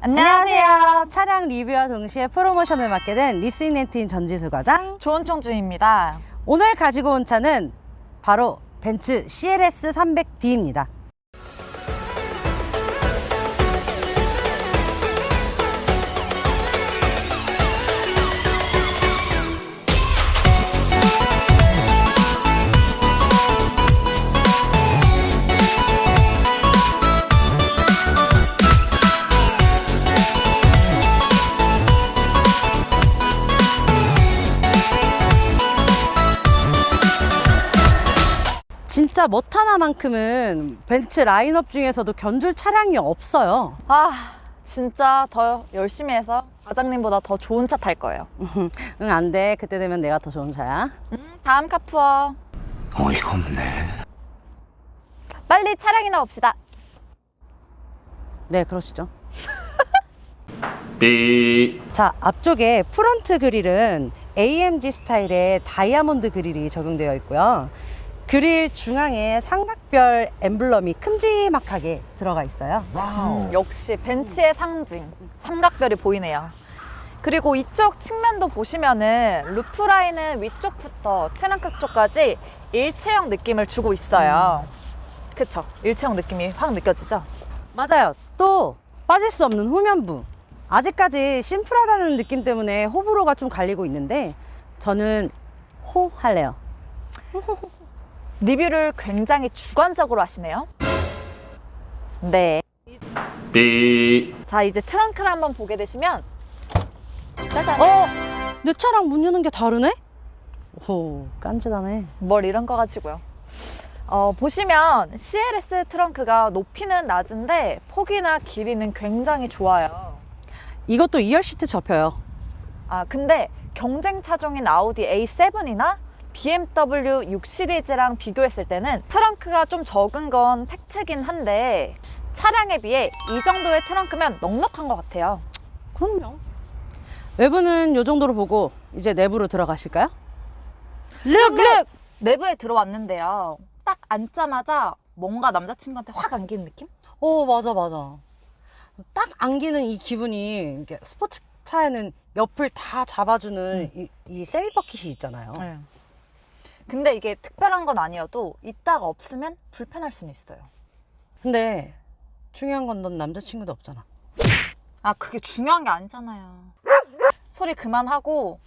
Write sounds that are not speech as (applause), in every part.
안녕하세요. 차량 리뷰와 동시에 프로모션을 맡게 된 리스인 렌트인 전지수 과장. 조은총 주입니다. 오늘 가지고 온 차는 바로 벤츠 CLS 300D입니다. 진짜 멋 하나만큼은 벤츠 라인업 중에서도 견줄 차량이 없어요. 아, 진짜 더 열심히 해서 과장님보다 더 좋은 차 탈 거예요. (laughs) 응, 안 돼. 그때 되면 내가 더 좋은 차야. 음, 다음 카푸어. 어이가 없네. 빨리 차량이나 봅시다. 네, 그러시죠. 삐. 자, 앞쪽에 프론트 그릴은 AMG 스타일의 다이아몬드 그릴이 적용되어 있고요. 그릴 중앙에 삼각별 엠블럼이 큼지막하게 들어가 있어요. 음, 역시 벤츠의 상징. 삼각별이 보이네요. 그리고 이쪽 측면도 보시면은 루프 라인은 위쪽부터 트렁크 쪽까지 일체형 느낌을 주고 있어요. 그쵸? 일체형 느낌이 확 느껴지죠? 맞아요. 또 빠질 수 없는 후면부. 아직까지 심플하다는 느낌 때문에 호불호가 좀 갈리고 있는데 저는 호 할래요. (laughs) 리뷰를 굉장히 주관적으로 하시네요. 네. 삐. 자, 이제 트렁크를 한번 보게 되시면 짜잔. 어? 내 차랑 문 여는 게 다르네? 오, 깐지나네. 뭘 이런 거 가지고요. 어, 보시면 CLS 트렁크가 높이는 낮은데 폭이나 길이는 굉장히 좋아요. 이것도 2열 시트 접혀요. 아, 근데 경쟁 차종인 아우디 A7이나 BMW 6 시리즈랑 비교했을 때는 트렁크가 좀 적은 건 팩트긴 한데 차량에 비해 이 정도의 트렁크면 넉넉한 것 같아요. 그럼요. 외부는 이 정도로 보고 이제 내부로 들어가실까요? 룩! 룩! 내부에 들어왔는데요. 딱 앉자마자 뭔가 남자친구한테 확 안기는 느낌? 오, 맞아, 맞아. 딱 안기는 이 기분이 이게 스포츠 차에는 옆을 다 잡아주는 이, 이 셀버킷이 있잖아요. 네. 근데 이게 특별한 건 아니어도 이따가 없으면 불편할 수는 있어요. 근데 중요한 건 넌 남자친구도 없잖아. 아, 그게 중요한 게 아니잖아요. 소리 그만하고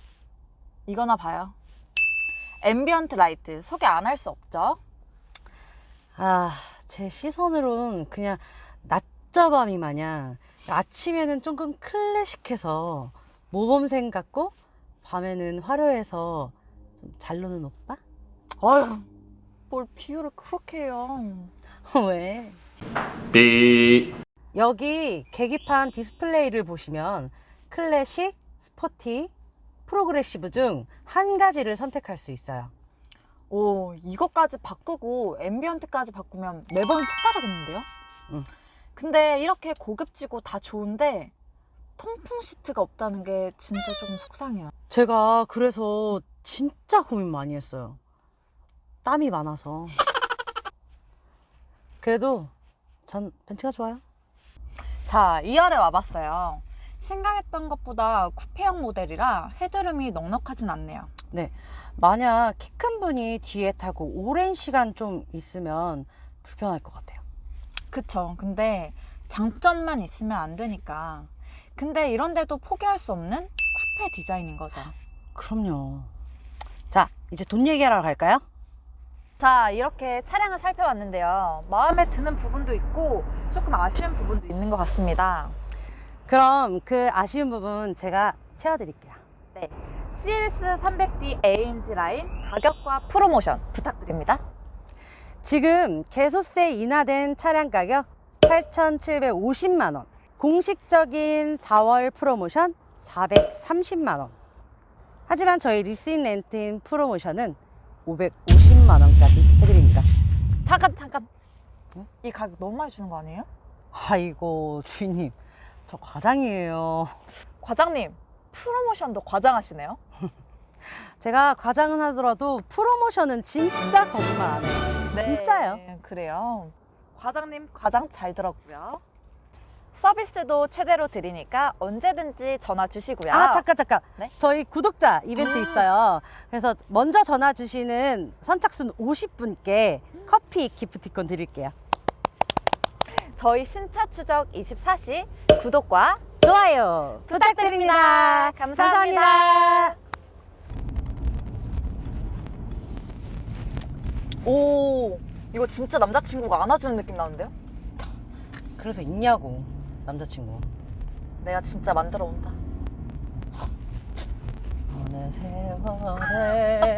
이거나 봐요. 앰비언트 라이트 소개 안 할 수 없죠? 아, 제 시선으로는 그냥 낮저밤이 마냥 아침에는 조금 클래식해서 모범생 같고 밤에는 화려해서 좀 잘 노는 오빠? 어휴, 뭘 비유를 그렇게 해요. (laughs) 왜? 삐. 여기 계기판 디스플레이를 보시면 클래식, 스포티, 프로그레시브 중 한 가지를 선택할 수 있어요. 오, 이것까지 바꾸고 앰비언트까지 바꾸면 매번 색다르겠는데요? 응. 근데 이렇게 고급지고 다 좋은데 통풍 시트가 없다는 게 진짜 조금 속상해요. 제가 그래서 진짜 고민 많이 했어요. 땀이 많아서. 그래도 전 벤츠가 좋아요. 자, 2열에 와봤어요. 생각했던 것보다 쿠페형 모델이라 헤드룸이 넉넉하진 않네요. 만약 키 큰 분이 뒤에 타고 오랜 시간 좀 있으면 불편할 것 같아요. 그쵸. 근데 장점만 있으면 안 되니까. 근데 이런데도 포기할 수 없는 쿠페 디자인인 거죠. 그럼요. 자, 이제 돈 얘기하러 갈까요? 자, 이렇게 차량을 살펴봤는데요. 마음에 드는 부분도 있고 조금 아쉬운 부분도 있는 것 같습니다. 그럼 그 아쉬운 부분 제가 채워드릴게요. 네. CLS 300D AMG 라인 가격과 프로모션 부탁드립니다. 지금 개소세 인하된 차량 가격 8,750만 원. 공식적인 4월 프로모션 430만 원. 하지만 저희 리스인 렌트인 프로모션은 550만 원 까지 해드립니다. 잠깐, 잠깐. 이 가격 너무 많이 주는 거 아니에요? 아이고 주인님, 저 과장이에요. 과장님, 프로모션도 과장하시네요? (laughs) 제가 과장은 하더라도 프로모션은 진짜 거짓말 안 해요. 진짜요? 네, 그래요. 과장님, 과장 잘 들었고요. 서비스도 최대로 드리니까 언제든지 전화 주시고요. 아 잠깐 잠깐 네? 저희 구독자 이벤트 있어요 그래서 먼저 전화 주시는 선착순 50분께 커피 기프티콘 드릴게요 저희 신차 추적 24시 구독과 좋아요 부탁드립니다, 감사합니다. 감사합니다. 오, 이거 진짜 남자친구가 안아주는 느낌 나는데요? 그래서 있냐고 남자친구 내가 진짜 만들어 온다. 어느 세월에